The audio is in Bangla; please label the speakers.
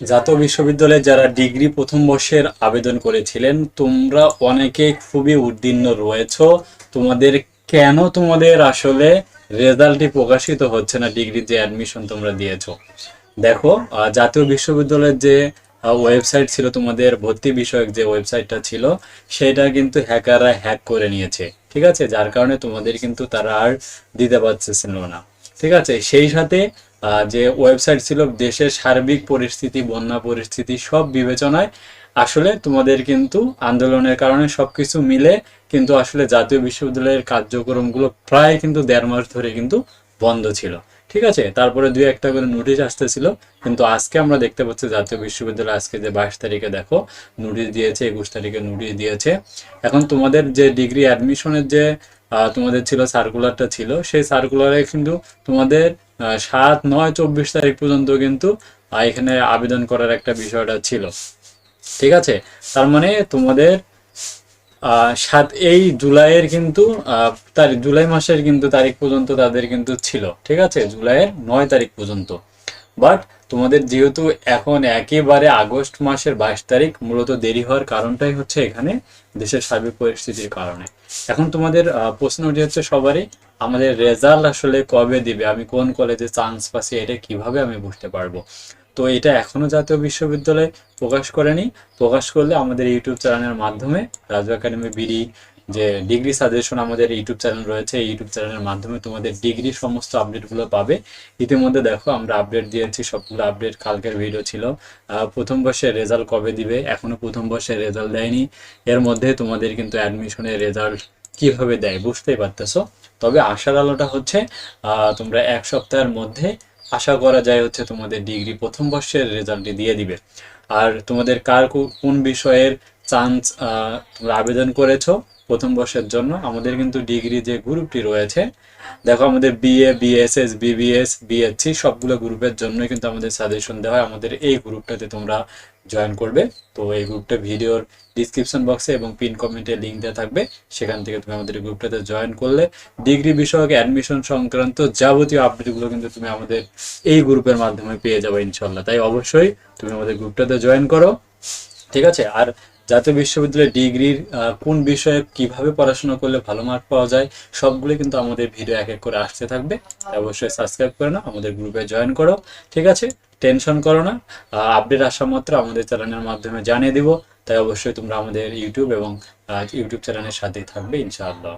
Speaker 1: জাতীয় বিশ্ববিদ্যালয়ে যারা ডিগ্রি প্রথম বর্ষের আবেদন করেছিলেন, তোমরা অনেকে খুবই উদ্বিগ্ন রয়েছো। তোমাদের কেন তোমাদের আসলে রেজাল্টই প্রকাশিত হচ্ছে না? ডিগ্রি যে অ্যাডমিশন তোমরা দিয়েছ। দেখো জাতীয় বিশ্ববিদ্যালয়ের যে ওয়েবসাইট ছিল, তোমাদের ভর্তি বিষয়ক যে ওয়েবসাইটটা ছিল, সেটা কিন্তু হ্যাকাররা হ্যাক করে নিয়েছে। ঠিক আছে? যার কারণে তোমাদের কিন্তু তারা আর দিতে পারতেছিল না। ঠিক আছে? সেই সাথে যে ওয়েবসাইট ছিল, দেশের সার্বিক পরিস্থিতি, বন্যা পরিস্থিতি, সব বিবেচনায় আসলে তোমাদের কিন্তু আন্দোলনের কারণে সবকিছু মিলে কিন্তু আসলে জাতীয় বিশ্ববিদ্যালয়ের কার্যক্রমগুলো প্রায় কিন্তু দেড় মাস ধরে কিন্তু বন্ধ ছিল। ঠিক আছে? তারপরে দুই একটা করে নোটিশ আসতেছিল, কিন্তু আজকে আমরা দেখতে পাচ্ছি জাতীয় বিশ্ববিদ্যালয় আজকে যে বাইশ তারিখে দেখো নোটিশ দিয়েছে, একুশ তারিখে নোটিশ দিয়েছে। এখন তোমাদের যে ডিগ্রি অ্যাডমিশনের যে তোমাদের ছিল সার্কুলারটা ছিল। সেই সার্কুলারে কিন্তু তোমাদের সাত, নয়, চব্বিশ তারিখ পর্যন্ত কিন্তু এখানে আবেদন করার একটা বিষয়টা ছিল। ঠিক আছে? তার মানে তোমাদের সাত, এই জুলাইয়ের কিন্তু তারিখ, জুলাই মাসের কিন্তু তারিখ পর্যন্ত তাদের কিন্তু ছিল। ঠিক আছে? জুলাইয়ের নয় তারিখ পর্যন্ত। বাট তোমাদের যেহেতু এখন একেবারে আগস্ট মাসের বাইশ তারিখ মূলত দেরি হওয়ার কারণটাই হচ্ছে এখানে দেশের সার্বিক পরিস্থিতির কারণে। এখন তোমাদের আহ, প্রশ্ন উঠে হচ্ছে সবারই আমাদের রেজাল্ট আসলে কবে দিবে? আমি কোন কলেজে চান্স পাচ্ছি? এটা কীভাবে আমি বুঝতে পারব? তো এটা এখনও জাতীয় বিশ্ববিদ্যালয় প্রকাশ করেনি। প্রকাশ করলে আমাদের ইউটিউব চ্যানেলের মাধ্যমে Raju academy B D degree suggestion আমাদের ইউটিউব চ্যানেল রয়েছে ইউটিউব চ্যানেলের মাধ্যমে তোমাদের ডিগ্রি সমস্ত আপডেটগুলো পাবে। ইতিমধ্যে দেখো, আমরা আপডেট দিয়েছি, সবগুলো আপডেট কালকের ভিডিও ছিল। প্রথম বর্ষের রেজাল্ট কবে দিবে? এখনও প্রথম বর্ষের রেজাল্ট দেয়নি। এর মধ্যে তোমাদের কিন্তু অ্যাডমিশনের রেজাল্ট কীভাবে দেয় বুঝতেই পারতেছো? তবে আশার আলোটা হচ্ছে তোমরা এক সপ্তাহের মধ্যে আশা করা যায় হচ্ছে তোমাদের ডিগ্রি প্রথম বর্ষের রেজাল্টটি দিয়ে দিবে। আর তোমাদের কার কোন বিষয়ের চান্স তোমরা আবেদন করেছ? প্রথম বর্ষের জন্য আমাদের কিন্তু ডিগ্রি যে গ্রুপটি রয়েছে, দেখো আমাদের বিএ বিএসএস বিবিএস বিএসসি সবগুলো গ্রুপের জন্য কিন্তু আমাদের সাজেশন দেওয়া হয়। আমাদের এই গ্রুপটাতে তোমরা জয়েন করবে। তো এই গ্রুপটা ভিডিওর ডিসক্রিপশন বক্সে এবং পিন কমেন্টে লিঙ্ক দেওয়া থাকবে। সেখান থেকে তুমি আমাদের গ্রুপটাতে জয়েন করলে ডিগ্রি বিষয়ক অ্যাডমিশন সংক্রান্ত যাবতীয় আপডেটগুলো কিন্তু তুমি আমাদের এই গ্রুপের মাধ্যমে পেয়ে যাবে ইনশাল্লাহ তাই অবশ্যই তুমি আমাদের গ্রুপটাতে জয়েন করো। ঠিক আছে? আর জাতীয় বিশ্ববিদ্যালয়ের ডিগ্রির কোন বিষয়ে কীভাবে পড়াশোনা করলে ভালো মার্ক পাওয়া যায়, সবগুলো কিন্তু আমাদের ভিডিও এক এক করে আসতে থাকবে। অবশ্যই সাবস্ক্রাইব করে নাও, আমাদের গ্রুপে জয়েন করো। ঠিক আছে? টেনশন করো না। আপডেট আসা মাত্র আমাদের চ্যানেলের মাধ্যমে জানিয়ে দিব। তাই অবশ্যই তোমরা আমাদের ইউটিউব এবং ইউটিউব চ্যানেলের সাথেই থাকবে, ইনশাআল্লাহ।